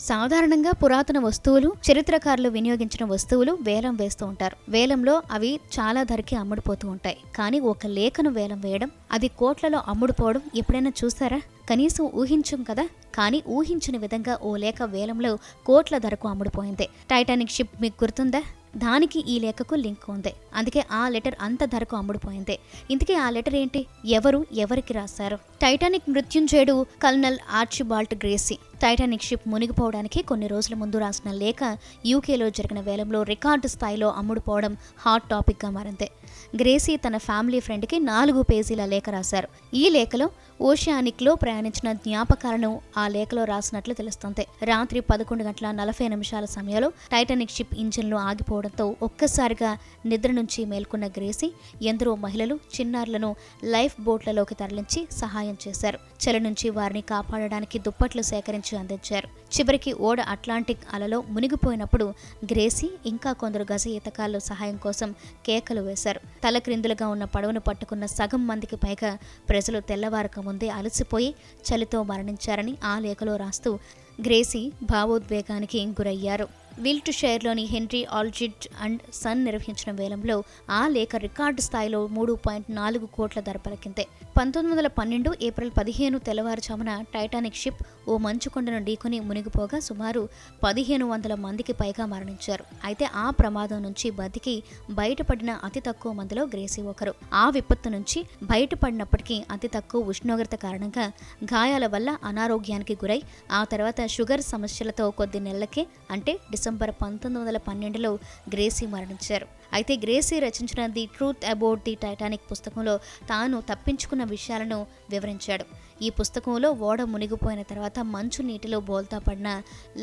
సాధారణంగా పురాతన వస్తువులు చరిత్రకారులు వినియోగించిన వస్తువులు వేలం వేస్తూ ఉంటారు. వేలంలో అవి చాలా ధరకి అమ్ముడుపోతూ ఉంటాయి. కానీ ఒక లేఖను వేలం వేయడం అది కోట్లలో అమ్ముడుపోవడం ఎప్పుడైనా చూసారా కనీసం ఊహించం కదా? కానీ ఊహించిన విధంగా ఓ లేఖ వేలంలో కోట్ల ధరకు అమ్ముడుపోయింది. టైటానిక్ షిప్ మీకు గుర్తుందా? దానికి ఈ లేఖకు లింక్ ఉంది. అందుకే ఆ లెటర్ అంత ధరకు అమ్ముడుపోయింది. ఇంతకీ ఆ లెటర్ ఏంటి? ఎవరు ఎవరికి రాశారు? Titanic మృత్యుంజయుడు colonel Archibald Gracie. Titanic ship మునిగిపోవడానికి కొన్ని రోజుల ముందు రాసిన లేఖ యూకేలో జరిగిన వేలంలో రికార్డు స్థాయిలో అమ్ముడుపోవడం హాట్ టాపిక్గా మారింది. గ్రేసీ తన ఫ్యామిలీ ఫ్రెండ్కి నాలుగు పేజీల లేఖ రాశారు. ఈ లేఖలో ఓషియానిక్లో ప్రయాణించిన జ్ఞాపకాలను ఆ లేఖలో రాసినట్లు తెలుస్తుంది. రాత్రి పదకొండు గంటల నలభై నిమిషాల సమయంలో టైటానిక్ షిప్ ఇంజిన్లు ఆగిపోవడంతో ఒక్కసారిగా నిద్ర నుంచి మేల్కొన్న గ్రేసీ ఎందరో మహిళలు చిన్నారులను లైఫ్ బోట్లలోకి తరలించి సహాయం చేశారు. చలి నుంచి వారిని కాపాడడానికి దుప్పట్లు సేకరించి అందించారు. చివరికి ఓడ అట్లాంటిక్ అలలో మునిగిపోయినప్పుడు గ్రేసీ ఇంకా కొందరు గజ ఈతకాళ్ళు సహాయం కోసం కేకలు వేశారు. తలక్రిందులుగా ఉన్న పడవను పట్టుకున్న సగం మందికి పైగా ప్రజలు తెల్లవారక ముందే అలసిపోయి చలితో మరణించారని ఆ లేఖలో రాస్తూ గ్రేసీ భావోద్వేగానికి గురయ్యారు. విల్ట్ షైర్లోని హెన్రీ ఆల్జిడ్ అండ్ సన్ నిర్వహించిన వేలంలో ఆ లేఖ రికార్డు స్థాయిలో మూడు పాయింట్ నాలుగు కోట్ల ధర పలికింది. పంతొమ్మిది వందల పన్నెండు ఏప్రిల్ పదిహేను తెల్లవారుజామున టైటానిక్ షిప్ ఓ మంచుకొండను ఢీకొని మునిగిపోగా సుమారు పదిహేను వందల మందికి పైగా మరణించారు. అయితే ఆ ప్రమాదం నుంచి బతికి బయటపడిన అతి తక్కువ మందిలో గ్రేసీ ఒకరు. ఆ విపత్తు నుంచి బయటపడినప్పటికీ అతి తక్కువ ఉష్ణోగ్రత కారణంగా గాయాల వల్ల అనారోగ్యానికి గురై ఆ తర్వాత షుగర్ సమస్యలతో కొద్ది నెలలకే అంటే డిసెంబర్ పంతొమ్మిది వందల పన్నెండులో గ్రేసీ మరణించారు. అయితే గ్రేసీ రచించిన the truth about the Titanic పుస్తకంలో తాను తప్పించుకున్న విషయాలను వివరించాడు. ఈ పుస్తకంలో ఓడ మునిగిపోయిన తర్వాత మంచు నీటిలో బోల్తా పడిన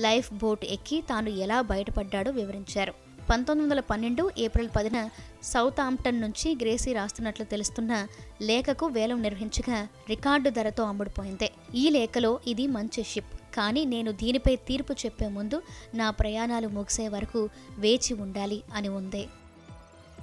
లైఫ్ బోట్ ఎక్కి తాను ఎలా బయటపడ్డాడో వివరించారు. పంతొమ్మిది వందల పన్నెండు ఏప్రిల్ పదిన సౌత్ ఆంప్టన్ నుంచి గ్రేసీ రాస్తున్నట్లు తెలుస్తున్న లేఖకు వేలం నిర్వహించగా రికార్డు ధరతో అమ్ముడుపోయింది. ఈ లేఖలో ఇది మంచి షిప్. కానీ నేను దీనిపై తీర్పు చెప్పే ముందు నా ప్రయాణాలు ముగిసే వరకు వేచి ఉండాలి అని ఉంది.